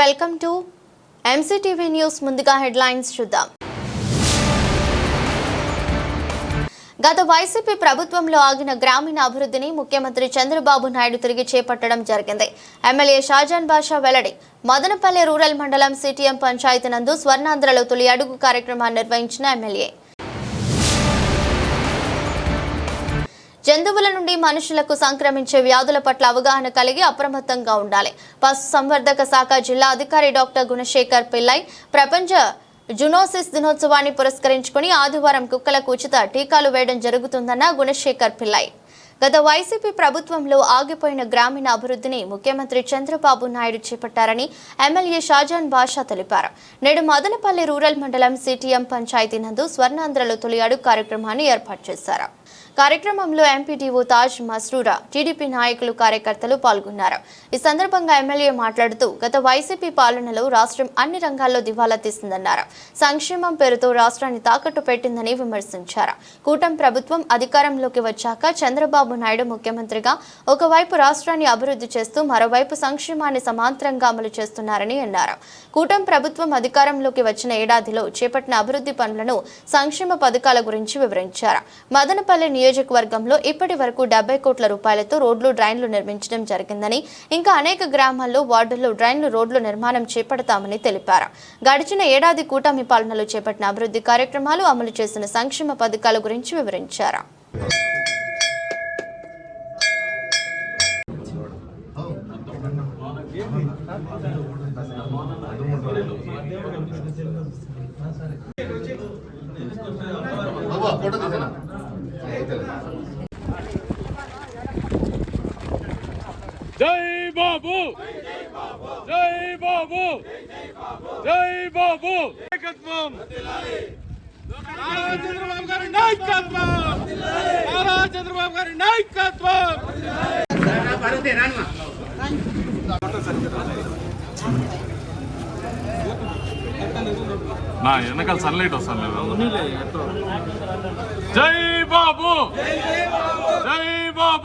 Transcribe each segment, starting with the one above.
Welcome to MCTV news ముందుగా headlines చూద్దాం. గత వైసీపీ ప్రభుత్వంలో ఆగిన గ్రామీణ అభివృద్ధిని ముఖ్యమంత్రి చంద్రబాబు నాయుడు తిరిగి చేపట్టడం జరిగింది. ఎమ్మెల్యే షాజాన్ బాషా వెల్లడి మదనపల్లి రూరల్ మండలం సిటిఎం పంచాయతీ నందు స్వర్ణాంధ్రలో తొలి అడుగు కార్యక్రమాన్ని నిర్వహించిన ఎమ్మెల్యే. జంతువుల నుండి మనుషులకు సంక్రమించే వ్యాధుల పట్ల అవగాహన కలిగి అప్రమత్తంగా ఉండాలి. పశు సంవర్ధక శాఖ జిల్లా అధికారి డాక్టర్ గుణశేఖర్ పిల్లై ప్రపంచ జునోసిస్ దినోత్సవాన్ని పురస్కరించుకుని ఆదివారం కుక్కలకు ఉచిత టీకాలు వేయడం జరుగుతుందన్న గుణశేఖర్ పిల్లై. గత వైసీపీ ప్రభుత్వంలో ఆగిపోయిన గ్రామీణ అభివృద్ధిని ముఖ్యమంత్రి చంద్రబాబు నాయుడు చేపట్టారని ఎమ్మెల్యే షాజాన్ బాషా తెలిపారు. నేడు మదనపల్లి రూరల్ మండలం సిటిఎం పంచాయతీ నందు స్వర్ణాంధ్రలో తొలి అడుగు కార్యక్రమాన్ని ఏర్పాటు చేశారు. కార్యక్రమంలో ఎంపీటీఓ తాజ్ మస్రూరా టీడీపీ నాయకులు కార్యకర్తలు పాల్గొన్నారు. ఈ సందర్భంగా ఎమ్మెల్యే మాట్లాడుతూ గత వైసీపీ పాలనలో రాష్ట్రం అన్ని రంగాల్లో దివాలా తీసిందన్నారు. సంక్షేమం పేరుతో రాష్ట్రాన్ని తాకట్టు పెట్టిందని విమర్శించారు. కూటమి ప్రభుత్వం అధికారంలోకి వచ్చాక చంద్రబాబు నాయుడు ముఖ్యమంత్రిగా ఒకవైపు రాష్ట్రాన్ని అభివృద్ధి చేస్తూ మరోవైపు సంక్షేమాన్ని సమాంతరంగా అమలు చేస్తున్నారని అన్నారు. కూటమి ప్రభుత్వం అధికారంలోకి వచ్చిన ఏడాదిలో చేపట్టిన అభివృద్ధి పనులను సంక్షేమ పథకాల గురించి వివరించారు. మదనపల్లి నియోజకవర్గంలో ఇప్పటి వరకు డెబ్బై కోట్ల రూపాయలతో రోడ్లు డ్రైన్లు నిర్మించడం జరిగిందని ఇంకా అనేక గ్రామాల్లో వార్డుల్లో డ్రైన్లు రోడ్లు నిర్మాణం చేపడతామని తెలిపారు. గడిచిన ఏడాది కూటమి పాలనలో చేపట్టిన అభివృద్ధి కార్యక్రమాలు అమలు చేసిన సంక్షేమ పథకాల గురించి వివరించారు. అవ్వ ఫోటో తీసానా? జై బాబు! జై బాబు! జై బాబు! నాయకత్వం! నారా చంద్రబాబు గారి నాయకత్వం! నారా చంద్రబాబు గారి నాయకత్వం! నా వెనకాల సన్లైట్ వస్తాను జై బాబు! జై బాబు!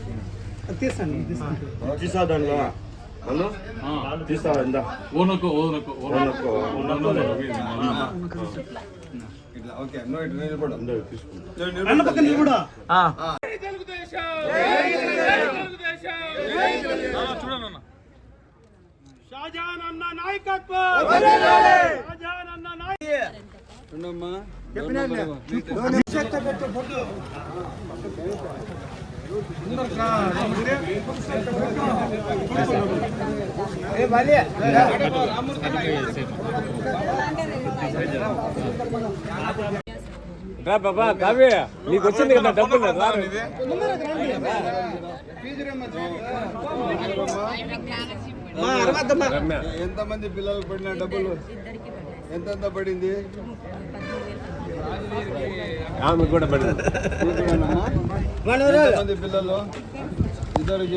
తీసా దాంట్లో తీసా ఇందా ఓనకు ఓనకు ఓనకు అందరూ తీసుకుంటా షాజాన్ అన్న నాయకత్వం షాజాన్ అన్న నాయకత్వం రా బాబా కావ్య నీకు వచ్చింది కదా డబ్బులు? ఎంతమంది పిల్లలకు పడిన డబ్బులు? ఎంతెంత పడింది? ఆమె కూడా పడింది. ఎంతమంది పిల్లలు? ఇద్దరికి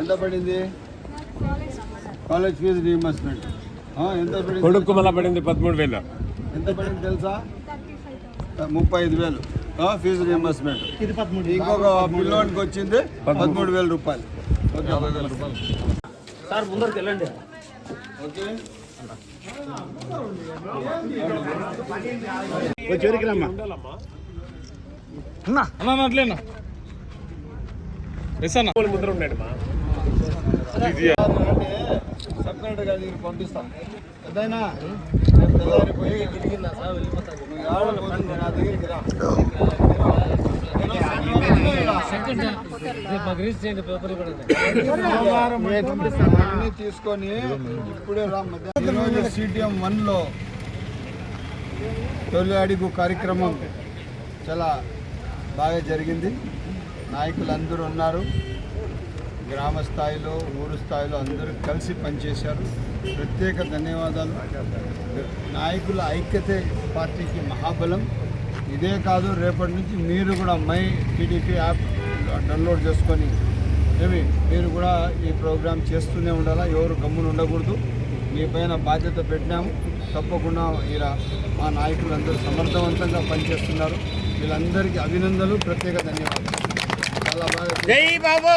ఎంత పడింది? కాలేజ్ ఫీజు రీఎంబర్స్మెంట్ ఎంత పడింది? కొడుకు మళ్ళా పడింది పదమూడు వేలు. ఎంత పడింది తెలుసా? ముప్పై ఐదు వేలు. ఆ, ఫీజు రీఎంబర్స్మెంట్ ఇంకొక పిల్లోనికి వచ్చింది పదమూడు వేల రూపాయలు. ఓకే యాభై వేల రూపాయలు. సార్ ముందరికి వెళ్ళండి. ఓకే. అన్న అట్లేనా ఎస్ అన్న. ముందర ఉన్నాడు మా. సబ్ కలెక్టర్ గారి పంపిస్తాం. పెద్దయినా? నా దగ్గరికి రా అన్నీ తీసుకొని ఇప్పుడే రా మధ్యాహ్నం. ఈరోజు సిటిఎం వన్లో తొలి అడుగు కార్యక్రమం చాలా బాగా జరిగింది. నాయకులు అందరూ ఉన్నారు. గ్రామ స్థాయిలో ఊరు స్థాయిలో అందరూ కలిసి పనిచేశారు. ప్రత్యేక ధన్యవాదాలు. నాయకుల ఐక్యతే పార్టీకి మహాబలం. ఇదే కాదు రేపటి నుంచి మీరు కూడా మై టీడీపీ యాప్ డౌన్లోడ్ చేసుకొని ఏమి మీరు కూడా ఈ ప్రోగ్రాం చేస్తూనే ఉండాలా? ఎవరు గమ్మున ఉండకూడదు. మీ పైన బాధ్యత పెట్టినాము. తప్పకుండా ఇలా మా నాయకులందరూ సమర్థవంతంగా పనిచేస్తున్నారు. వీళ్ళందరికీ అభినందనలు ప్రత్యేక ధన్యవాదాలు. జై బాబు!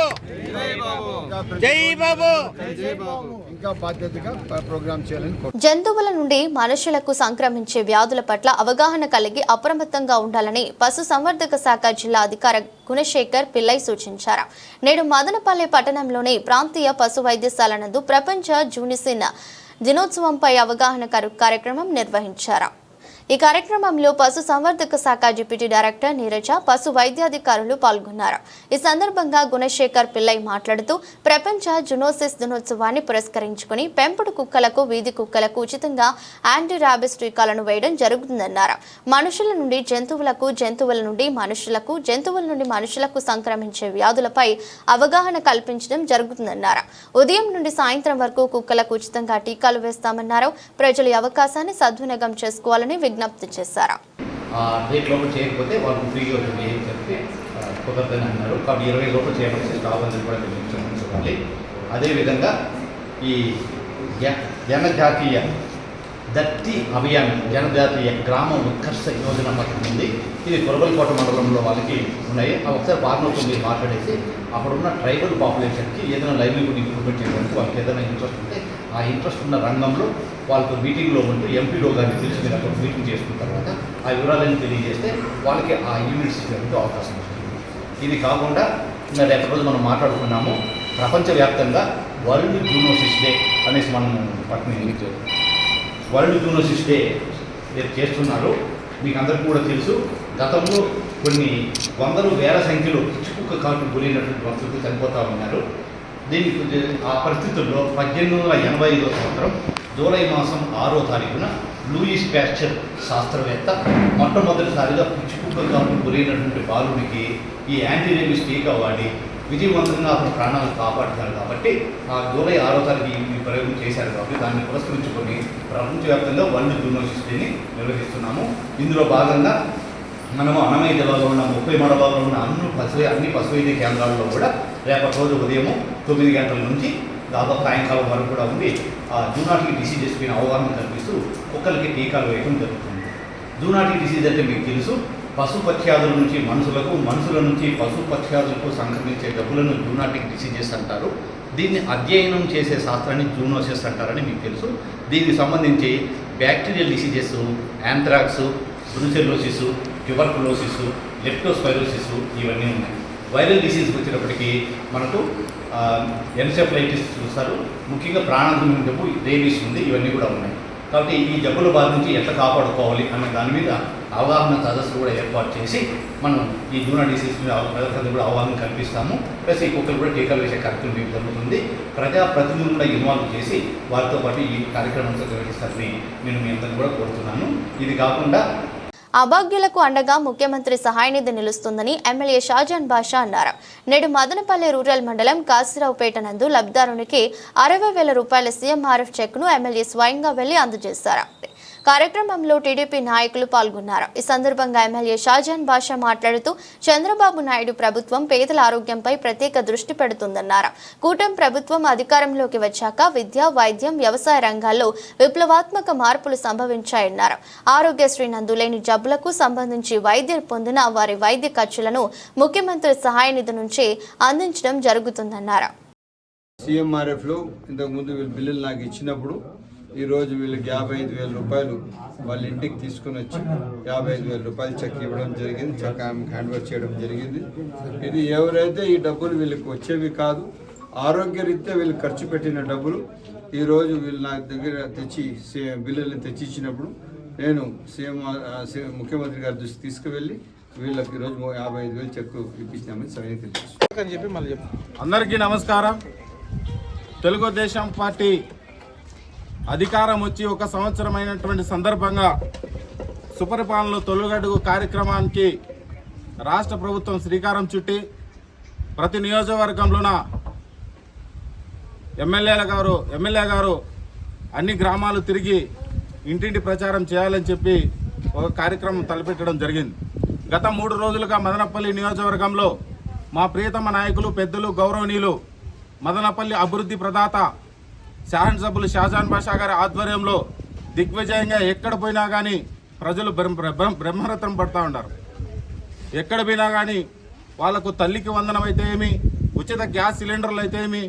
జై బాబు! జై బాబు! ఇంకా బాధ్యతగా ప్రోగ్రామ్ చేయాలని జంతువుల నుండి మనుషులకు సంక్రమించే వ్యాధుల పట్ల అవగాహన కలిగి అప్రమత్తంగా ఉండాలని పశు సంవర్ధక శాఖ జిల్లా అధికార గుణశేఖర్ పిల్లై సూచించారు. నేడు మదనపల్లె పట్టణంలోని ప్రాంతీయ పశు వైద్యశాల నందు ప్రపంచ జూనిసిన్ దినోత్సవంపై అవగాహన కార్యక్రమం నిర్వహించారు. ఈ కార్యక్రమంలో పశు సంవర్ధక శాఖ డిప్యూటీ డైరెక్టర్ నీరజ పశు వైద్యాధికారులు పాల్గొన్నారు. ఈ సందర్భంగా గుణశేఖర్ పిల్లై మాట్లాడుతూ ప్రపంచ జునోసిస్ దినోత్సవాన్ని పురస్కరించుకుని పెంపుడు కుక్కలకు వీధి కుక్కలకు ఉచితంగా యాంటీ ర్యాబిస్ టీకాలను వేయడం జరుగుతుందన్నారు. మనుషుల నుండి జంతువులకు జంతువుల నుండి మనుషులకు జంతువుల నుండి మనుషులకు సంక్రమించే వ్యాధులపై అవగాహన కల్పించడం జరుగుతుందన్నారు. ఉదయం నుండి సాయంత్రం వరకు కుక్కలకు ఉచితంగా టీకాలు వేస్తామన్నారు. ప్రజలు అవకాశాన్ని సద్వినియోగం చేసుకోవాలని విజ్ఞప్తి చేశారు. డేట్ లోపల చేయకపోతే వాళ్ళకి ఫ్రీగా ఉంటుంది ఏం చెప్తే ఆ, కుదరదని అన్నారు. కాబట్టి ఇరవై లోపల చేయవలసి స్టాఫ్ అందరూ కూడా చూడాలి అదేవిధంగా ఈ జ- జనజాతీయ దత్తి అభియాన్ జనజాతీయ గ్రామ ఉత్కర్ష యోజన పథకం ఉంది. ఇది కొరబలకోట మండలంలో వాళ్ళకి ఉన్నాయి. ఒకసారి ఫార్మర్తో మీరు మాట్లాడేసి అక్కడున్న ట్రైబల్ పాపులేషన్కి ఏదైనా లైవ్లీహుడ్ ఇంప్రూవ్మెంట్ చేయడానికి వాళ్ళకి ఏదైనా ఇంట్రెస్ట్ ఉంటే ఆ ఇంట్రెస్ట్ ఉన్న రంగంలో వాళ్ళతో మీటింగ్లో ఉంటూ ఎంపీలో గారిని పిలిచి మీరు అక్కడ మీటింగ్ చేసుకున్న తర్వాత ఆ వివరాలను తెలియజేస్తే వాళ్ళకి ఆ యూనిట్స్ ఇచ్చేందుకు అవకాశం వస్తుంది ఇది కాకుండా ఇంకా రేపటి రోజు మనం మాట్లాడుకున్నాము ప్రపంచవ్యాప్తంగా వరల్డ్ జూనోసిస్ డే అనేసి మనం పట్టిన వరల్డ్ జూనోసిస్ డే రేపు చేస్తున్నారు మీకు అందరికీ కూడా తెలుసు. గతంలో కొన్ని వందలు వేల సంఖ్యలో పిచ్చుకుక్క కాటు గురైనటువంటి భక్తులు చనిపోతూ ఉన్నారు. దీనికి కొంచెం- ఆ పరిస్థితుల్లో పద్దెనిమిది వందల ఎనభై ఐదో సంవత్సరం జూలై మాసం ఆరో తారీఖున లూయిస్ ప్యాస్చర్ శాస్త్రవేత్త మొట్టమొదటిసారిగా పిచ్చుకుక్క గురైనటువంటి బాలుడికి ఈ యాంటీరేబిస్ టీకా వాడి విజయవంతంగా అతను ప్రాణాలు కాపాడుతారు కాబట్టి ఆ జూలై ఆరో తారీఖు ఈ- ఈ ప్రయోగం చేశారు కాబట్టి దాన్ని పురస్కరించుకొని ప్రపంచవ్యాప్తంగా వరల్డ్ జూనోసిస్ డేని నిర్వహిస్తున్నాము. ఇందులో భాగంగా మనము అన్నమయ్య జిల్లాలో ఉన్న ముప్పై మండలాల్లో ఉన్న అన్ని పశు అన్ని పశువైద్య కేంద్రాల్లో కూడా రేపటి రోజు ఉదయము తొమ్మిది గంటల నుంచి దాదాపు సాయంకాలం వరకు కూడా ఉండి ఆ జూనాటిక్ డిసీజెస్ పైన అవగాహన కల్పిస్తూ కుక్కలకి టీకాలు వేయడం జరుగుతుంది. జూనాటిక్ డిసీజ్ అంటే మీకు తెలుసు పశు పక్ష్యాదుల నుంచి మనుషులకు మనుషుల నుంచి పశు పక్ష్యాదులకు సంక్రమించే డబ్బులను జూనాటిక్ డిసీజెస్ అంటారు. దీన్ని అధ్యయనం చేసే శాస్త్రాన్ని జూనోసిస్ అంటారని మీకు తెలుసు. దీనికి సంబంధించి bacterial diseases anthrax brucellosis tuberculosis leptospirosis ఇవన్నీ ఉన్నాయి. వైరల్ డిసీజ్ వచ్చినప్పటికీ మనకు ఎన్సెఫ్లైటిస్ చూస్తారు. ముఖ్యంగా ప్రాణాంతమైన జబ్బు రేబీస్ ఉంది ఇవన్నీ కూడా ఉన్నాయి. కాబట్టి ఈ జబ్బుల బాధ నుంచి ఎట్లా కాపాడుకోవాలి అనే దాని మీద అవగాహన సదస్సులు కూడా ఏర్పాటు చేసి మనం ఈ జూనా డిసీజ్ మీద అవ- కూడా అవగాహన కల్పిస్తాము. ప్లస్ ఈ కుక్కలు కూడా టీకాలు వేసే కార్యక్రమం మీకు జరుగుతుంది? ప్రజాప్రతినిధులు కూడా ఇన్వాల్వ్ చేసి వారితో పాటు ఈ కార్యక్రమం నిర్వహిస్తారని నేను మీ అందరిని కూడా కోరుతున్నాను. ఇది కాకుండా అభాగ్యులకు అండగా ముఖ్యమంత్రి సహాయనిధి నిలుస్తుందని ఎమ్మెల్యే షాజాన్ బాషా అన్నారు. నేడు మదనపల్లి రూరల్ మండలం కాసిరావుపేట నందు లబ్ధిదారునికి అరవై వేల రూపాయల సీఎంఆర్ఎఫ్ చెక్ను ఎమ్మెల్యే స్వయంగా వెళ్ళి అందజేశారు. కార్యక్రమంలో టీడీపీ నాయకులు పాల్గొన్నారు. ఈ సందర్భంగా ఎమ్మెల్యే షాజాన్ బాషా మాట్లాడుతూ చంద్రబాబు నాయుడు ప్రభుత్వం పేదల ఆరోగ్యంపై ప్రత్యేక దృష్టి పెడుతుందన్నారు. కూటమి ప్రభుత్వం అధికారంలోకి వచ్చాక విద్య వైద్యం వ్యవసాయ రంగాల్లో విప్లవాత్మక మార్పులు సంభవించాయన్నారు. ఆరోగ్యశ్రీ నందులేని జబ్బులకు సంబంధించి వైద్యం పొందిన వారి వైద్య ఖర్చులను ముఖ్యమంత్రి సహాయ నిధి నుంచి అందించడం జరుగుతుందన్నారు. సిఎంఆర్ఎఫ్లో ఇంతకుముందు వీళ్ళు బిల్లులు నాకు ఇచ్చినప్పుడు ఈరోజు వీళ్ళకి యాభై ఐదు వేల రూపాయలు వాళ్ళ ఇంటికి తీసుకుని వచ్చి యాభై ఐదు వేల రూపాయలు చెక్ ఇవ్వడం జరిగింది చెక్ ఆమెకు హ్యాండ్ ఓవర్ చేయడం జరిగింది. ఇది ఎవరైతే ఈ డబ్బులు వీళ్ళకి వచ్చేవి కాదు ఆరోగ్యరీత్యా వీళ్ళు ఖర్చు పెట్టిన డబ్బులు ఈరోజు వీళ్ళు నా దగ్గర తెచ్చి బిల్లుల్ని తెచ్చి ఇచ్చినప్పుడు నేను సీఎం ముఖ్యమంత్రి గారి దృష్టి తీసుకువెళ్ళి వీళ్ళకి ఈరోజు యాభై ఐదు వేలు చెక్ ఇప్పించామని సరైన తెలియజేస్తాను అందరికీ నమస్కారం. తెలుగుదేశం పార్టీ అధికారం వచ్చి ఒక సంవత్సరమైనటువంటి సందర్భంగా సుపరిపాలనలో తొలుగడుగు కార్యక్రమానికి రాష్ట్ర ప్రభుత్వం శ్రీకారం చుట్టి ప్రతి నియోజకవర్గంలోన ఎమ్మెల్యేల గారు ఎమ్మెల్యే గారు అన్ని గ్రామాలు తిరిగి ఇంటింటి ప్రచారం చేయాలని చెప్పి ఒక కార్యక్రమం తలపెట్టడం జరిగింది. గత మూడు రోజులుగా మదనపల్లి నియోజకవర్గంలో మా ప్రియతమ నాయకులు పెద్దలు గౌరవనీయులు మదనపల్లి అభివృద్ధి ప్రదాత శాసనసభ్యులు షాజాన్ బాషా గారి ఆధ్వర్యంలో దిగ్విజయంగా ఎక్కడ పోయినా కానీ ప్రజలు బ్రహ్మ బ్రహ్మ- బ్రహ్మరథం పడుతూ ఉన్నారు. ఎక్కడ పోయినా కానీ వాళ్ళకు తల్లికి వందనం అయితే ఏమి ఉచిత గ్యాస్ సిలిండర్లు అయితే ఏమి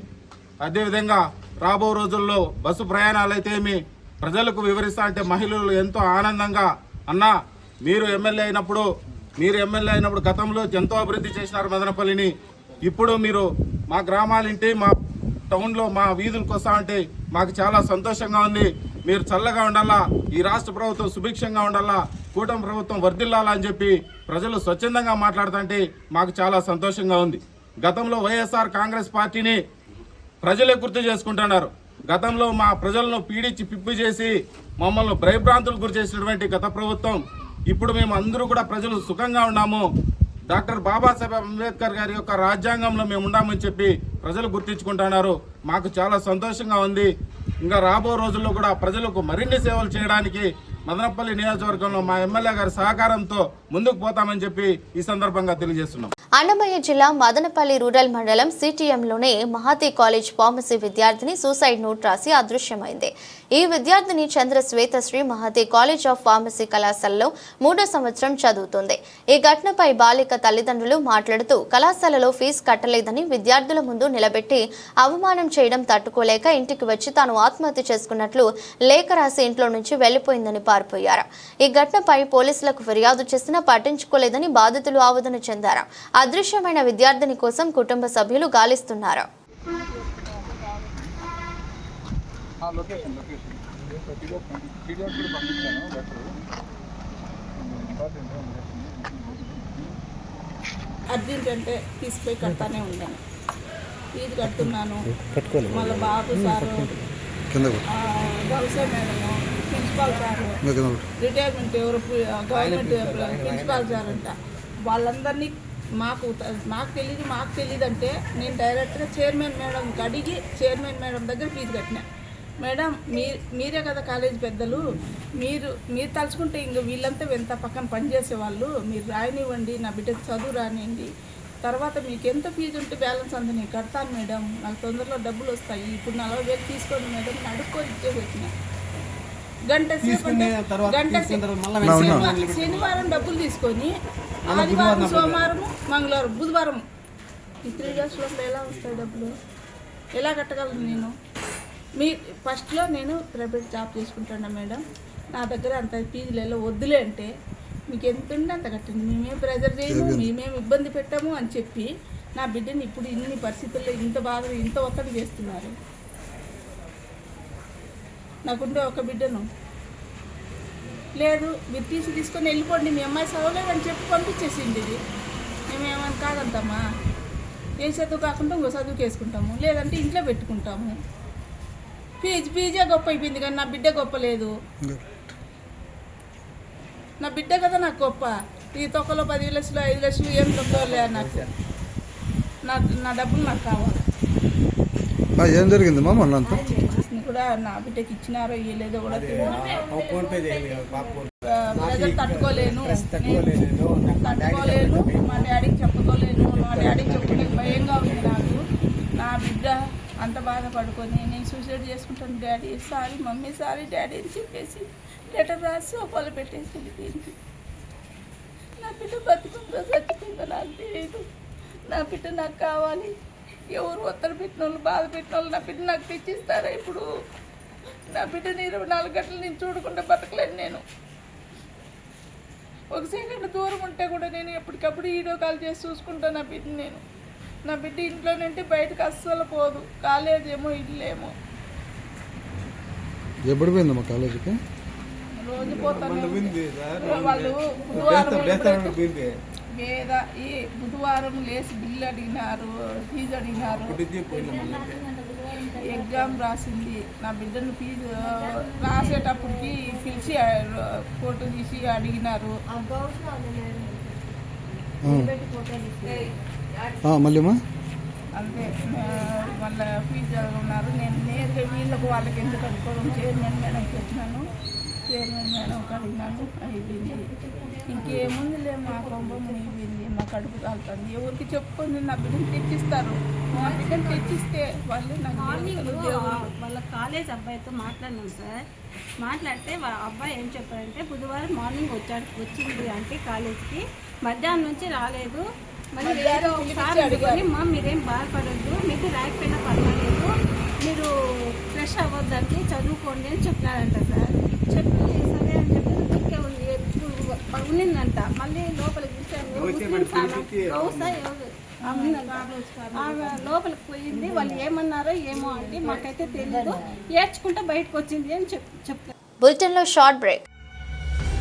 అదేవిధంగా రాబో రోజుల్లో బస్సు ప్రయాణాలు అయితే ఏమి ప్రజలకు వివరిస్తా అంటే మహిళలు ఎంతో ఆనందంగా అన్నా మీరు ఎమ్మెల్యే అయినప్పుడు మీరు ఎమ్మెల్యే అయినప్పుడు గతంలో ఎంతో అభివృద్ధి చేసినారు మదనపల్లిని. ఇప్పుడు మీరు మా గ్రామాలింటి మా టౌన్లో మా వీధులకు వస్తా ఉంటే మాకు చాలా సంతోషంగా ఉంది. మీరు చల్లగా ఉండాలా ఈ రాష్ట్ర ప్రభుత్వం సుభిక్షంగా ఉండాలా కూటమి ప్రభుత్వం వర్ధిల్లాలా అని చెప్పి ప్రజలు స్వచ్ఛందంగా మాట్లాడుతుంటే మాకు చాలా సంతోషంగా ఉంది. గతంలో వైఎస్ఆర్ కాంగ్రెస్ పార్టీని ప్రజలే గుర్తు చేసుకుంటున్నారు. గతంలో మా ప్రజలను పీడించి పిప్పి చేసి మమ్మల్ని భయభ్రాంతులకు గురి చేసినటువంటి గత ప్రభుత్వం ఇప్పుడు మేము అందరూ కూడా ప్రజలు సుఖంగా ఉన్నాము. డాక్టర్ బాబాసాహెబ్ అంబేద్కర్ గారి యొక్క రాజ్యాంగంలో మేము ఉన్నామని చెప్పి ప్రజలు గుర్తించుకుంటున్నారు. మాకు చాలా సంతోషంగా ఉంది. ఇంకా రాబో రోజుల్లో కూడా ప్రజలకు మరిన్ని సేవలు చేయడానికి మదనపల్లి నియోజకవర్గంలో మా ఎమ్మెల్యే గారి సహకారంతో ముందుకు పోతామని చెప్పి ఈ సందర్భంగా తెలియజేస్తున్నాం. అన్నమయ్య జిల్లా మదనపల్లి రూరల్ మండలం సిటిఎంలోనే మహాతి కాలేజ్ ఫార్మసీ విద్యార్థిని సూసైడ్ నోట్ రాసి అదృశ్యమైంది. ఈ విద్యార్థిని Chandra Swethasri Mahathi college of pharmacy కళాశాలలో మూడో సంవత్సరం చదువుతుంది. ఈ ఘటనపై బాలిక తల్లిదండ్రులు మాట్లాడుతూ కళాశాలలో ఫీజు కట్టలేదని విద్యార్థుల ముందు నిలబెట్టి అవమానం చేయడం తట్టుకోలేక ఇంటికి వచ్చి తాను ఆత్మహత్య చేసుకున్నట్లు లేఖ రాసి ఇంట్లో నుంచి వెళ్ళిపోయిందని పారిపోయారు. ఈ ఘటనపై పోలీసులకు ఫిర్యాదు చేసిన పట్టించుకోలేదని బాధితులు ఆవేదన చెందారు. అదృశ్యమైన విద్యార్థిని కోసం కుటుంబ సభ్యులు గాలిస్తున్నారు. అర్జెంట్ అంటే తీసుకుపోయి కడతానే ఉన్నాను ఫీజు కడుతున్నాను. మళ్ళీ బాబు sir madam principal sir. Retirement ఎవరు గవర్నమెంట్ ప్రిన్సిపాల్ సార్ అంట వాళ్ళందరినీ మాకు మాకు తెలియదు మాకు తెలియదు అంటే నేను డైరెక్ట్గా చైర్మన్ మేడంకి అడిగి చైర్మన్ మేడం దగ్గర ఫీజు కట్టినా. మేడం మీ మీరే కదా కాలేజ్ పెద్దలు. మీరు మీరు తలుచుకుంటే ఇంక వీళ్ళంతా ఎంత పక్కన పనిచేసే వాళ్ళు మీరు రాయనివ్వండి నా బిడ్డకి చదువు రానివ్వండి. తర్వాత మీకు ఎంత ఫీజు ఉంటే బ్యాలెన్స్ అంత నేను కడతాను మేడం నాకు తొందరలో డబ్బులు వస్తాయి. ఇప్పుడు నలభై వేలు తీసుకోండి మేడం నేను అడుక్కొని ఇచ్చేసి వచ్చిన గంట సేపు గంట శనివారం- డబ్బులు తీసుకొని ఆదివారం సోమవారం మంగళవారం బుధవారం. ఈ త్రీ డేస్ లోపల ఎలా వస్తాయి డబ్బులు? ఎలా కట్టగలను నేను? మీ ఫస్ట్లో నేను ప్రైవేట్ జాబ్ చేసుకుంటున్నా మేడం నా దగ్గర అంత ఫీజులలో వద్దులే అంటే మీకు ఎంత ఉంటే అంత కట్టండి. మేమేం ప్రెజర్ చేయము మేమేం ఇబ్బంది పెట్టాము అని చెప్పి నా బిడ్డని ఇప్పుడు ఇన్ని పరిస్థితుల్లో ఇంత బాధ ఇంత ఒత్తిడి చేస్తున్నారు. నాకుండే ఒక బిడ్డను. లేదు మీరు తీసి తీసుకొని వెళ్ళిపోండి మీ అమ్మాయి చదవలేదని చెప్పి పంపించేసింది ఇది. మేమేమని కాదంటామా ఏ చదువు కాకుండా ఇంకో చదువుకు వేసుకుంటాము లేదంటే ఇంట్లో పెట్టుకుంటాము. ఫీజు ఫీజే గొప్ప అయిపోయింది కానీ నా బిడ్డ గొప్ప లేదు. నా బిడ్డ కదా నాకు గొప్ప. ఈ తొక్కలో పది లక్షలు ఐదు లక్షలు ఏం తొక్కలే నాకు. నా నా డబ్బులు నాకు కావాలి. ఆ, ఏం జరిగిందమ్మా మొన్న అంతా ఇది కూడా నా బిడ్డకి ఇచ్చినారో ఇవ్వలేదో కూడా ప్రజలు తట్టుకోలేను. నేను తట్టుకోలేను. మా డాడీకి చెప్పుకోలేను మా డాడీకి చెప్పుకునే భయంగా ఉంది నాకు. నా బిడ్డ అంత బాధపడుకొని నేను సూసైడ్ చేసుకుంటాను daddy. Sorry mummy sorry daddy అని చెప్పేసి లెటర్ రాసి ఒకళ్ళు పెట్టేసి వెళ్ళిపోయింది. నా బిడ్డ బతుకుందో చచ్చిపోయిందో నాకు తెలియదు నా బిడ్డ నాకు కావాలి. ఎవరు ఒత్తిడి పెట్టిన వాళ్ళు బాధ పెట్టిన వాళ్ళు నా బిడ్డ నాకు తెచ్చిస్తారా ఇప్పుడు? నా బిడ్డని ఇరవై నాలుగు గంటలు నేను చూడకుండా బతకలేను నేను. ఒక సెకండ్ దూరం ఉంటే కూడా నేను ఎప్పటికప్పుడు వీడియో కాల్ చేసి చూసుకుంటాను నా బిడ్డ నేను. నా బిడ్డ ఇంట్లో నుండి బయటకు అస్సలు పోదు. కాలేజ్ ఏమో ఇల్లేమో ఎప్పుడు పోయిందమ్మా కాలేజీకి? రోజు పోతాను వాళ్ళు బుధవారం వేద ఈ బుధవారం లేచి బిల్లు అడిగినారు ఫీజు అడిగినారు. ఎగ్జామ్ రాసింది. నా బిడ్డను ఫీజు రాసేటప్పటికి పిలిచి ఫోటో తీసి అడిగినారు. మళ్ళీమా అంతే వాళ్ళ ఫీజు ఉన్నారు? నేను నేరుగా వీళ్ళకు వాళ్ళకి ఎందుకు అనుకోవడం? చైర్మన్ మేడంకి వచ్చినాను చైర్మన్ మేడం అడిగినాను. అయిపోయింది. ఇంకేముంది లేదు మా కొంపం అయిపోయింది మా కడుపు కాలుతుంది. ఎవరికి చెప్పుకొని నా బిడ్డను తెచ్చిస్తారు. మా బిడ్డను తెచ్చిస్తే వాళ్ళు నాకు. వాళ్ళ కాలేజ్ అబ్బాయితో మాట్లాడినాం సార్. మాట్లాడితే వాళ్ళ అబ్బాయి ఏం చెప్పారంటే బుధవారం మార్నింగ్ వచ్చాడు వచ్చింది అంటే కాలేజ్కి మధ్యాహ్నం నుంచి రాలేదు. మళ్ళీ ఏదో ఒకసారి అనుకొని మా మీరేం బాధపడద్దు. మీకు రాకపోయినా పర్వాలేదు. మీరు ఫ్రెష్ అవ్వద్దండి చదువుకోండి అని చెప్పినారంట సార్. చెప్పి సరే అని చెప్పి ఇంకే ఉంది. ఉన్నిందంట మళ్ళీ లోపలికి లోపలికి పోయింది. వాళ్ళు ఏమన్నారో ఏమో అంటే మాకైతే తెలియదు ఏడ్చుకుంటూ బయటకు వచ్చింది అని చెప్ చెప్తారు బులెటిన్లో short break.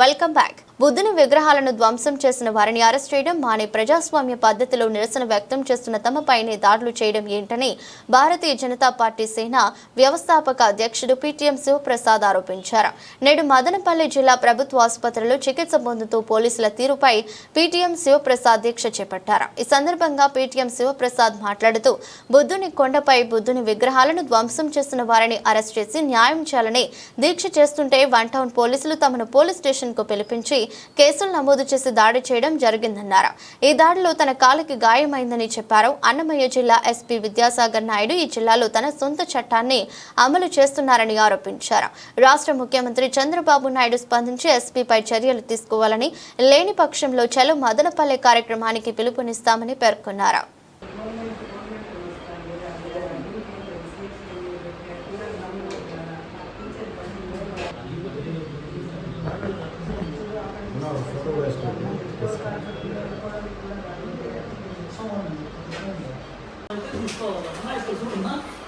Welcome back బుద్ధుని విగ్రహాలను ధ్వంసం చేసిన వారిని అరెస్ట్ చేయడం మానే ప్రజాస్వామ్య పద్ధతిలో నిరసన వ్యక్తం చేస్తున్న తమపైనే దాడులు చేయడం ఏంటని భారతీయ జనతా పార్టీ సేన వ్యవస్థాపక అధ్యక్షుడు పిటిఎం శివప్రసాద్ ఆరోపించారు. నేడు మదనపల్లి జిల్లా ప్రభుత్వ ఆసుపత్రిలో చికిత్స పొందుతూ పోలీసుల తీరుపై పిటిఎం శివప్రసాద్ దీక్ష చేపట్టారు. ఈ సందర్భంగా పిటిఎం శివప్రసాద్ మాట్లాడుతూ బుద్ధుని కొండపై బుద్ధుని విగ్రహాలను ధ్వంసం చేస్తున్న వారిని అరెస్ట్ చేసి న్యాయం చేయాలని దీక్ష చేస్తుంటే వన్ టౌన్ పోలీసులు తమను పోలీస్ స్టేషన్కు పిలిపించి కేసులు నమోదు చేసి దాడి చేయడం జరిగిందన్నారు. ఈ దాడిలో తన కాలికి గాయమైందని చెప్పారు. అన్నమయ్య జిల్లా ఎస్పీ విద్యాసాగర్ నాయుడు ఈ జిల్లాలో తన సొంత చట్టాన్ని అమలు చేస్తున్నారని ఆరోపించారు. రాష్ట్ర ముఖ్యమంత్రి చంద్రబాబు నాయుడు స్పందించి ఎస్పీపై చర్యలు తీసుకోవాలని లేని పక్షంలో చలో మదనపల్లె కార్యక్రమానికి పిలుపునిస్తామని పేర్కొన్నారు. の人はな。いとそのな。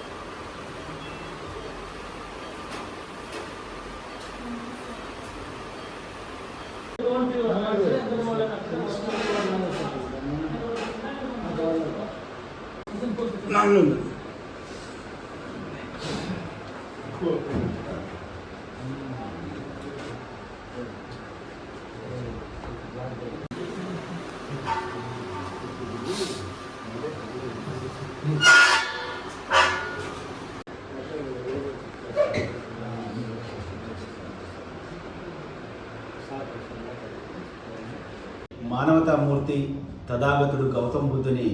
మూర్తి తథాగతుడు గౌతమ బుద్ధుని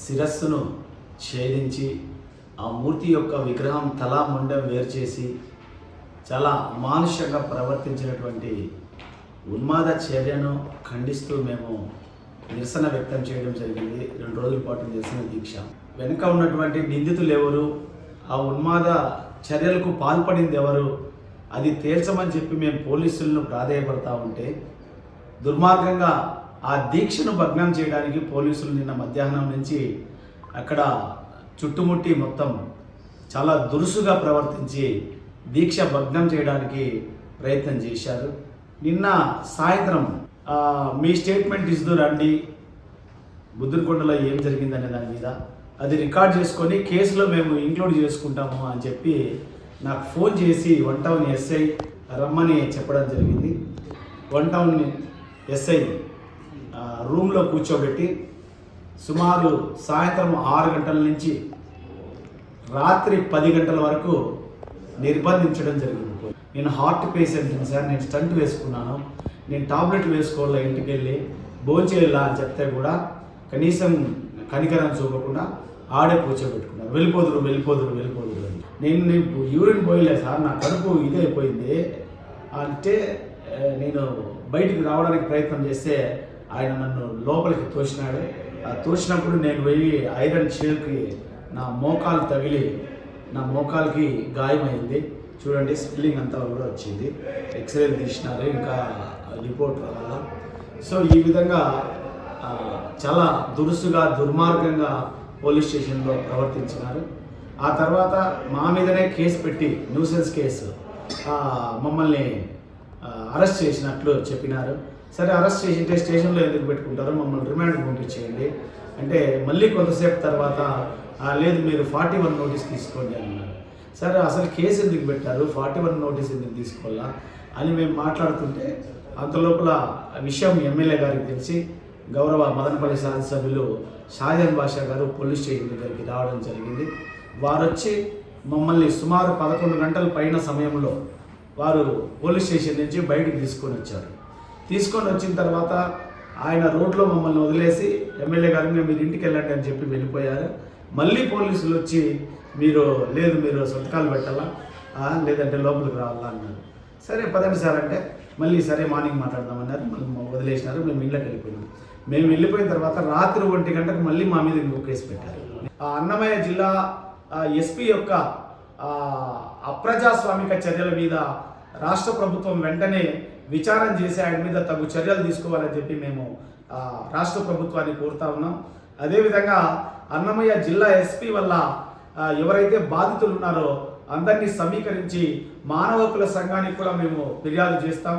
శిరస్సును ఛేదించి ఆ మూర్తి యొక్క విగ్రహం తలా ముండం వేరు చేసి చాలా అమానుషంగా ప్రవర్తించినటువంటి ఉన్మాద చర్యను ఖండిస్తూ మేము నిరసన వ్యక్తం చేయడం జరిగింది. రెండు రోజుల పాటు నిరసన దీక్ష. వెనుక ఉన్నటువంటి నిందితులు ఎవరు? ఆ ఉన్మాద చర్యలకు పాల్పడింది ఎవరు? అది తేల్చమని చెప్పి మేము పోలీసులను ప్రాధేయపడతా ఉంటే దుర్మార్గంగా ఆ దీక్షను భగ్నం చేయడానికి పోలీసులు నిన్న మధ్యాహ్నం నుంచి అక్కడ చుట్టుముట్టి మొత్తం చాలా దురుసుగా ప్రవర్తించి దీక్ష భగ్నం చేయడానికి ప్రయత్నం చేశారు. నిన్న సాయంత్రం మీ స్టేట్మెంట్ ఇస్తూ రండి బుద్ధునికొండలో ఏం జరిగిందనే దాని మీద. అది రికార్డ్ చేసుకొని కేసులో మేము ఇంక్లూడ్ చేసుకుంటాము అని చెప్పి నాకు ఫోన్ చేసి వన్ టౌన్ ఎస్ఐ రమ్మని చెప్పడం జరిగింది. వన్ టౌన్ ఎస్ఐ రూమ్లో కూర్చోబెట్టి సుమారు సాయంత్రం ఆరు గంటల నుంచి రాత్రి పది గంటల వరకు నిర్బంధించడం జరిగింది. నేను హార్ట్ పేషెంట్ని సార్ నేను స్టంట్ వేసుకున్నాను. నేను టాబ్లెట్ వేసుకోవాలా ఇంటికి వెళ్ళి భోంచేయాలా అని చెప్తే కూడా కనీసం కనికరం చూపకుండా ఆడే కూర్చోబెట్టుకున్నాను. వెళ్ళిపోదురు వెళ్ళిపోదురు వెళ్ళిపోదురు అని. నేను నేను యూరిన్ పోయలే సార్ నా కడుపు ఇదైపోయింది అంటే నేను బయటికి రావడానికి ప్రయత్నం చేస్తే ఆయన నన్ను లోపలికి తోసినాడు. ఆ తోసినప్పుడు నేను పోయి ఐరన్ చైర్కి నా మోకాలు తగిలి నా మోకాలకి గాయమైంది. చూడండి స్పిల్లింగ్ అంతా కూడా వచ్చింది. ఎక్స్రే తీసినారు ఇంకా రిపోర్ట్ రావాలా? సో ఈ విధంగా చాలా దురుసుగా దుర్మార్గంగా పోలీస్ స్టేషన్లో ప్రవర్తించినారు. ఆ తర్వాత మా మీదనే కేసు పెట్టి న్యూసెన్స్ కేసు. మమ్మల్ని అరెస్ట్ చేసినట్లు చెప్పినారు. సరే అరెస్ట్ చేసింటే స్టేషన్లో ఎందుకు పెట్టుకుంటారో? మమ్మల్ని రిమాండ్ పంపించేయండి. అంటే మళ్ళీ కొంతసేపు తర్వాత లేదు మీరు ఫార్టీ వన్ నోటీస్ తీసుకోండి అన్నారు. సరే అసలు కేసు ఎందుకు పెట్టారు? ఫార్టీ వన్ నోటీస్ ఎందుకు తీసుకోవాలా అని మేము మాట్లాడుతుంటే అంత లోపల విషయం ఎమ్మెల్యే గారికి తెలిసి గౌరవ మదనపల్లి శాసనసభ్యులు షాజాన్ బాషా గారు పోలీస్ స్టేషన్ దగ్గరికి రావడం జరిగింది. వారు వచ్చి మమ్మల్ని సుమారు పదకొండు గంటల పైన సమయంలో వారు పోలీస్ స్టేషన్ నుంచి బయటికి తీసుకొని వచ్చారు. తీసుకొని వచ్చిన తర్వాత ఆయన రోడ్లో మమ్మల్ని వదిలేసి ఎమ్మెల్యే గారు మీరు ఇంటికి వెళ్ళండి అని చెప్పి వెళ్ళిపోయారు. మళ్ళీ పోలీసులు వచ్చి మీరు లేదు మీరు సంతకాలు పెట్టాలా? లేదంటే లోపలికి రావాలా అన్నారు. సరే పదండి సార్ అంటే మళ్ళీ సరే మార్నింగ్ మాట్లాడదామన్నారు మళ్ళీ వదిలేసినారు. మేము ఇంట్లోకి వెళ్ళిపోయినాం. మేము వెళ్ళిపోయిన తర్వాత రాత్రి ఒంటి గంటకు మళ్ళీ మా మీద ఇంకో కేసు పెట్టారు. ఆ అన్నమయ్య జిల్లా ఎస్పీ యొక్క అప్రజాస్వామిక చర్యల మీద రాష్ట్ర ప్రభుత్వం వెంటనే విచారం చేసి ఆయన మీద తగు చర్యలు తీసుకోవాలని చెప్పి మేము రాష్ట్ర ప్రభుత్వాన్ని కోరుతా ఉన్నాం. అదేవిధంగా అన్నమయ్య జిల్లా ఎస్పీ వల్ల ఎవరైతే బాధితులు ఉన్నారో అందరినీ సమీకరించి మానవ హక్కుల సంఘానికి కూడా మేము ఫిర్యాదు చేస్తాం.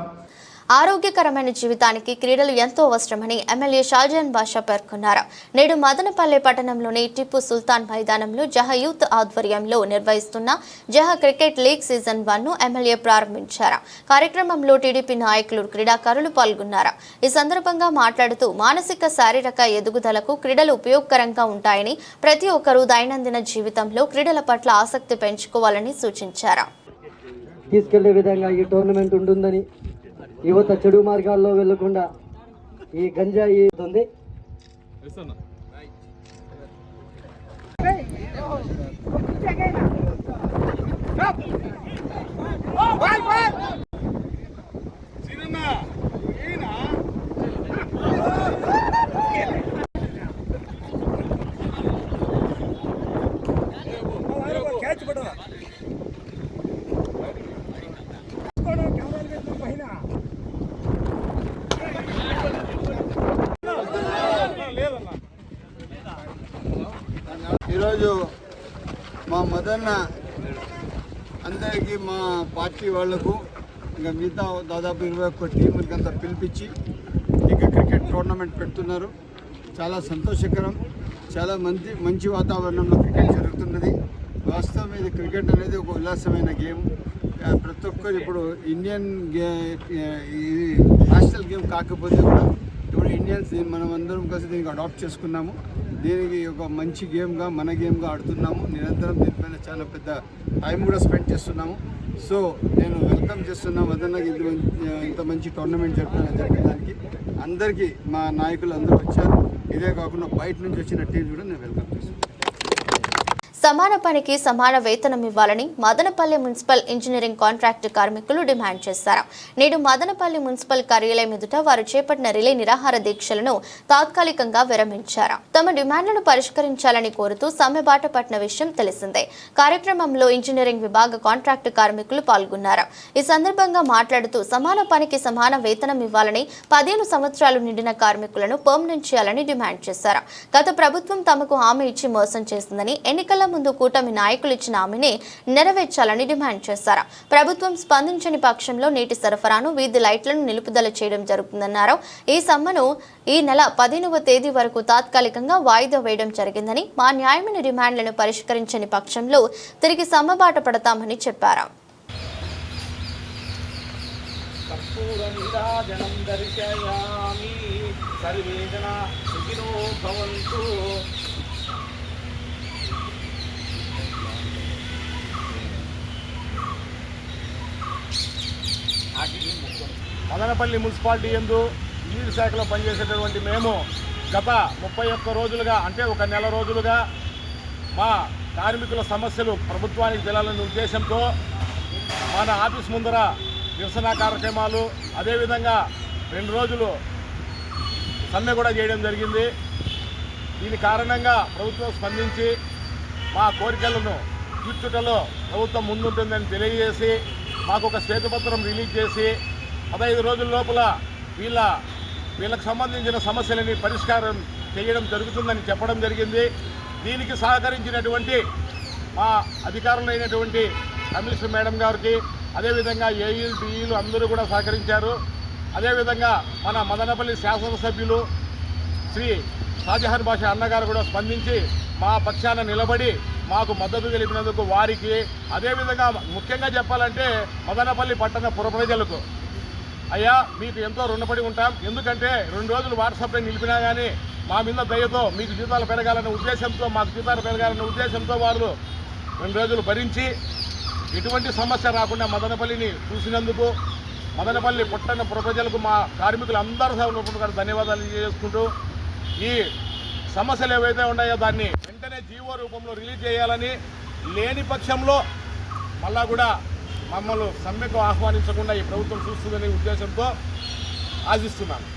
ఆరోగ్యకరమైన జీవితానికి క్రీడలు ఎంతో అవసరమని ఎమ్మెల్యే షాజాన్ బాషా పేర్కొన్నారు. నేడు మదనపల్లె పట్టణంలోని టిప్పు సుల్తాన్ మైదానంలో జహ యూత్ ఆధ్వర్యంలో నిర్వహిస్తున్న జహ క్రికెట్ లీగ్ సీజన్ వన్ను ఎమ్మెల్యే ప్రారంభించారు. కార్యక్రమంలో టీడీపీ నాయకులు క్రీడాకారులు పాల్గొన్నారు. ఈ సందర్భంగా మాట్లాడుతూ మానసిక శారీరక ఎదుగుదలకు క్రీడలు ఉపయోగకరంగా ఉంటాయని ప్రతి ఒక్కరూ దైనందిన జీవితంలో క్రీడల పట్ల ఆసక్తి పెంచుకోవాలని సూచించారు. తీసుకెళ్ళే విధంగా ఈ టోర్నమెంట్ ఉంటుందని యువత చెడు మార్గాల్లో వెళ్ళకుండా ఈ గంజాయి ఉంది ఈరోజు మా మదన్న అందరికీ మా పార్టీ వాళ్ళకు ఇంకా మిగతా దాదాపు ఇరవై ఒక్క టీములకి అంతా పిలిపించి ఇక క్రికెట్ టోర్నమెంట్ పెడుతున్నారు. చాలా సంతోషకరం. చాలా మంచి మంచి వాతావరణంలో క్రికెట్ జరుగుతున్నది. వాస్తవం ఇది క్రికెట్ అనేది ఒక ఉల్లాసమైన గేమ్. ప్రతి ఒక్కరు ఇప్పుడు ఇండియన్ గే ఇది నేషనల్ గేమ్ కాకపోతే కూడా ఇప్పుడు ఇండియన్స్ మనం అందరం కలిసి దీనికి అడాప్ట్ చేసుకున్నాము. దీనికి ఒక మంచి గేమ్గా మన గేమ్గా ఆడుతున్నాము. నిరంతరం దీనిపైన చాలా పెద్ద టైం కూడా స్పెండ్ చేస్తున్నాము. సో నేను వెల్కమ్ చేస్తున్నా వదన్నకి ఇంత మంచి- ఇంత మంచి టోర్నమెంట్ జరపడం జరగడానికి అందరికీ మా నాయకులు అందరూ వచ్చారు. ఇదే కాకుండా బయట నుంచి వచ్చిన టీం కూడా నేను వెల్కమ్ చేస్తున్నాను. సమాన పనికి సమాన వేతనం ఇవ్వాలని మదనపల్లి మున్సిపల్ ఇంజనీరింగ్ కాంట్రాక్ట్ కార్మికులు డిమాండ్ చేశారు. నేడు మదనపల్లి మున్సిపల్ కార్యాలయం ఎదుట వారు చేపట్టిన రిలే నిరాహార దీక్షలను తాత్కాలికంగా విరమించారు. తమ డిమాండ్లను పరిష్కరించాలని కోరుతూ సమ్మెబాట పట్టిన విషయం తెలిసిందే. కార్యక్రమంలో ఇంజనీరింగ్ విభాగ కాంట్రాక్ట్ కార్మికులు పాల్గొన్నారు. ఈ సందర్భంగా మాట్లాడుతూ సమాన పనికి సమాన వేతనం ఇవ్వాలని పదిహేను సంవత్సరాలు నిండిన కార్మికులను పర్మనెంట్ చేయాలని డిమాండ్ చేశారు. గత ప్రభుత్వం తమకు హామీ ఇచ్చి మోసం చేసిందని ఎన్నికల ముందు కూటమి నాయకులు ఇచ్చిన హామీని నెరవేర్చాలని డిమాండ్ చేశారు. ప్రభుత్వం స్పందించని పక్షంలో నీటి సరఫరాను వీధి లైట్లను నిలుపుదల చేయడం జరుగుతుందన్నారు. ఈ సమ్మను ఈ నెల పదిహేనవ తేదీ వరకు తాత్కాలికంగా వాయిదా వేయడం జరిగిందని మా న్యాయమైన డిమాండ్లను పరిష్కరించని పక్షంలో తిరిగి సమ్మబాట పడతామని చెప్పారు. దర్శయామి. సర్వే జనా సుఖినో భవంతు. మదనపల్లి మున్సిపాలిటీ ఎందు నీటి శాఖలో పనిచేసేటటువంటి మేము గత ముప్పై ఒక్క రోజులుగా అంటే ఒక నెల రోజులుగా మా కార్మికుల సమస్యలు ప్రభుత్వానికి తెలాలనే ఉద్దేశంతో మన ఆఫీస్ ముందర నిరసన కార్యక్రమాలు అదేవిధంగా రెండు రోజులు సమ్మె కూడా చేయడం జరిగింది. దీని కారణంగా ప్రభుత్వం స్పందించి మా కోరికలను తీర్చుటలో ప్రభుత్వం ముందుంటుందని తెలియజేసి మాకు ఒక శ్వేతపత్రం రిలీజ్ చేసి పదహైదు రోజుల లోపల వీళ్ళ వీళ్ళకు సంబంధించిన సమస్యలని పరిష్కారం చేయడం జరుగుతుందని చెప్పడం జరిగింది. దీనికి సహకరించినటువంటి మా అధికారులైనటువంటి కమిషనర్ మేడం గారికి అదేవిధంగా ఏఈలు డిఈలు అందరూ కూడా సహకరించారు. అదేవిధంగా మన మదనపల్లి శాసనసభ్యులు శ్రీ షాజహాన్ భాష అన్నగారు కూడా స్పందించి మా పక్షాన నిలబడి మాకు మద్దతు తెలిపినందుకు వారికి అదేవిధంగా ముఖ్యంగా చెప్పాలంటే మదనపల్లి పట్టణ పురప్రజలకు అయ్యా మీకు ఎంతో రుణపడి ఉంటాం. ఎందుకంటే రెండు రోజులు వాట్సాప్లో నిలిపినా కానీ మా మీద దయతో మీకు జీతాలు పెరగాలనే ఉద్దేశంతో మాకు జీతాలు పెరగాలనే ఉద్దేశంతో వారు రెండు రోజులు భరించి ఎటువంటి సమస్య రాకుండా మదనపల్లిని చూసినందుకు మదనపల్లి పుట్టణ పుర ప్రజలకు మా కార్మికులు అందరూ ధన్యవాదాలు చేసుకుంటూ ఈ సమస్యలు ఏవైతే ఉన్నాయో దాన్ని వెంటనే జీవో రూపంలో రిలీజ్ చేయాలని లేని పక్షంలో మళ్ళా కూడా మమ్మల్ని సమ్మెకు ఆహ్వానించకుండా ఈ ప్రభుత్వం చూస్తుందనే ఉద్దేశంతో ఆశిస్తున్నాను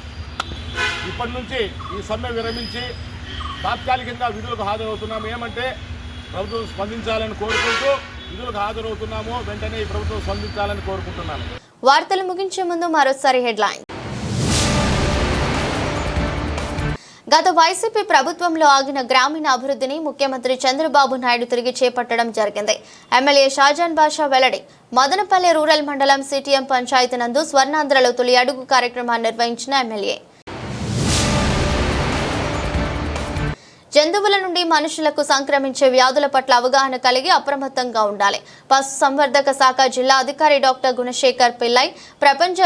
ఇప్పటి నుంచి ఈ సమ్మె విరమించి తాత్కాలికంగా విధులకు హాజరవుతున్నాము. ఏమంటే ప్రభుత్వం స్పందించాలని కోరుకుంటూ విధులకు హాజరవుతున్నాము. వెంటనే ఈ ప్రభుత్వం స్పందించాలని కోరుకుంటున్నాను వార్తలు ముగించే ముందు మరోసారి హెడ్లైన్. గత వైసీపీ ప్రభుత్వంలో ఆగిన గ్రామీణ అభివృద్ధిని ముఖ్యమంత్రి చంద్రబాబు నాయుడు తిరిగి చేపట్టడం జరిగింది. ఎమ్మెల్యే షాజాన్ బాషా వెల్లడి మదనపల్లె రూరల్ మండలం సిటిఎం పంచాయతీ నందు స్వర్ణాంధ్రలో తొలి అడుగు కార్యక్రమాన్ని నిర్వహించిన ఎమ్మెల్యే. జంతువుల నుండి మనుషులకు సంక్రమించే వ్యాధుల పట్ల అవగాహన కలిగి అప్రమత్తంగా ఉండాలి. పశు సంవర్ధక శాఖ జిల్లా అధికారి డాక్టర్ గుణశేఖర్ పిల్లై ప్రపంచ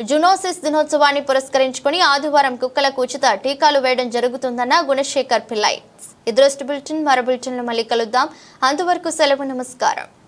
జునోసిస్ దినోత్సవాన్ని పురస్కరించుకుని ఆదివారం కుక్కలకు ఉచిత టీకాలు వేయడం జరుగుతుందన్న గుణశేఖర్ పిల్లై. ఇదృష్టి బులెటిన్ మరో బులెటిన్లో మళ్ళీ కలుద్దాం. అంతవరకు సెలవు నమస్కారం.